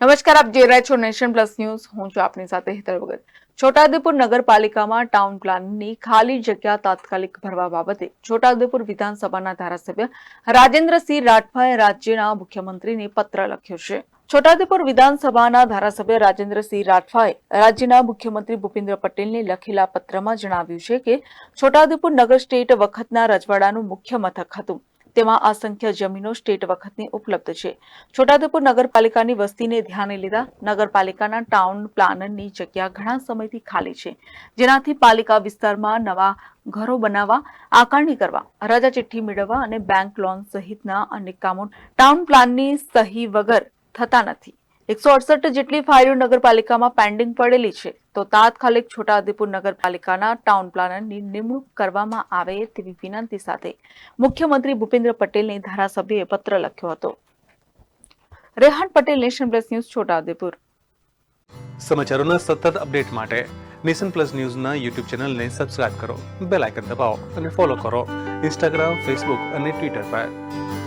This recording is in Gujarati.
નમસ્કાર, આપ જોઈ રહ્યા છો નેશન પ્લસ ન્યૂઝ. હું છું આપની સાથે હેતલ વગર. છોટાઉદેપુર નગરપાલિકામાં ટાઉન પ્લાનની ખાલી જગ્યા તાત્કાલિક ભરવા બાબતે છોટાઉદેપુર વિધાનસભાના ધારાસભ્ય રાજેન્દ્રસિંહ રાઠવાએ રાજ્યના મુખ્યમંત્રીને પત્ર લખ્યો છે. છોટાઉદેપુર વિધાનસભાના ધારાસભ્ય રાજેન્દ્રસિંહ રાઠવાએ રાજ્યના મુખ્યમંત્રી ભૂપેન્દ્ર પટેલને લખેલા પત્રમાં જણાવ્યું છે કે છોટાઉદેપુર નગર સ્ટેટ વખતના રજવાડાનું મુખ્ય મથક હતું. તેમાં અસંખ્ય જમીનો સ્ટેટ વખતની ઉપલબ્ધ છે. છોટાઉદેપુર નગરપાલિકાની વસ્તીને ધ્યાને લીધા નગરપાલિકાના ટાઉન પ્લાનરની જગ્યા ઘણા સમયથી ખાલી છે. જેનાથી પાલિકા વિસ્તારમાં નવા ઘરો બનાવવા, આકારણી કરવા રજા ચિઠ્ઠી મેળવવા અને બેંક લોન સહિતના અનેક કામો ટાઉન પ્લાનની સહી વગર થતા નથી. એકસો અડસઠ જેટલી ફાઇલો નગરપાલિકામાં પેન્ડિંગ પડેલી છે. તો તાત્કાલિક છોટાઉદેપુર નગરપાલિકાના ટાઉન પ્લાનરની નિમણૂક કરવામાં આવે તેવી વિનંતી સાથે મુખ્યમંત્રી ભૂપેન્દ્ર પટેલને ધારાસભ્યએ પત્ર લખ્યો હતો. Rehan Patel, Nation Plus News, Chhota Udepur. સમાચારોના સતત અપડેટ માટે નેશન પ્લસ ન્યૂઝના યુટ્યુબ ચેનલને સબસ્ક્રાઇબ કરો, બેલ આઇકન દબાવો અને ફોલો કરો ઇન્સ્ટાગ્રામ ફેસબુક અને ટ્વિટર પર.